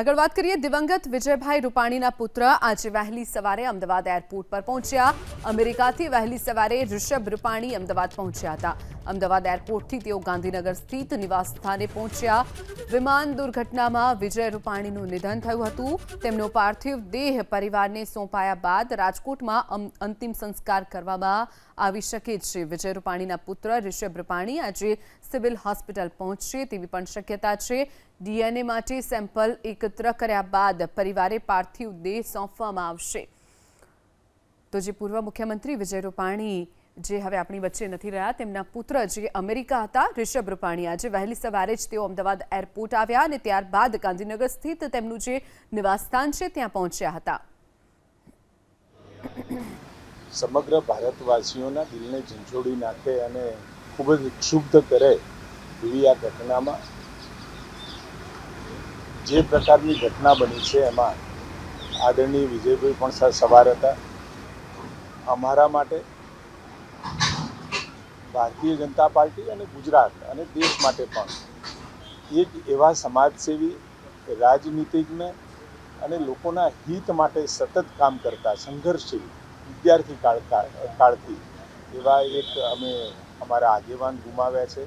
આગળ વાત કરીએ દિવંગત વિજયભાઈ રૂપાણીના પુત્ર. આજે વહેલી સવારે અમદાવાદ એરપોર્ટ પર પહોંચ્યા. અમેરિકાથી વહેલી સવારે ઋષભ રૂપાણી અમદાવાદ પહોંચ્યા હતા. અમદાવાદ એરપોર્ટથી તેઓ ગાંધીનગર સ્થિત નિવાસ સ્થાને પહોંચ્યા. વિમાન દુર્ઘટનામાં વિજય રૂપાણીનું નિધન થયું હતું. તેમનો પાર્થિવ દેહ પરિવારને સોંપાયા બાદ રાજકોટમાં અંતિમ સંસ્કાર કરવામાં આવી શકે છે. વિજય રૂપાણીના પુત્ર ઋષભ રૂપાણી આજે સિવિલ હોસ્પિટલ પહોંચશે તેવી પણ શક્યતા છે. ડીએનએ માટે સેમ્પલ એકત્ર કર્યા બાદ પરિવારે પાર્થિવ દેહ સોંપવામાં આવશે. તો જે પૂર્વ મુખ્યમંત્રી વિજય રૂપાણી જે હવે આપણી વચ્ચે નથી રહ્યા, તેમના પુત્ર જે અમેરિકા હતા ઋષભ રૂપાણી આજે વહેલી સવારે જ તેઓ અમદાવાદ એરપોર્ટ આવ્યા અને ત્યારબાદ ગાંધીનગર સ્થિત તેમનું જે નિવાસસ્થાન છે, ત્યાં પહોંચ્યા હતા. સમગ્ર ભારતવાસીઓના દિલને ઝંઝોડી નાખે અને ખૂબ જ ક્ષુબ્ધ કરે એવી આ ઘટનામાં જે પ્રકારની ઘટના બની છે એમાં આદરણીય વિજયભાઈ પણ સવાર હતા. અમારા માટે ભારતીય જનતા પાર્ટી અને ગુજરાત અને દેશ માટે પણ એક એવા સમાજસેવી, રાજનીતિજ્ઞ અને લોકોના હિત માટે સતત કામ કરતા સંઘર્ષશીલ વિદ્યાર્થી કાળ- કાળથી એવા એક અમે અમારા આગેવાન ગુમાવ્યા છે.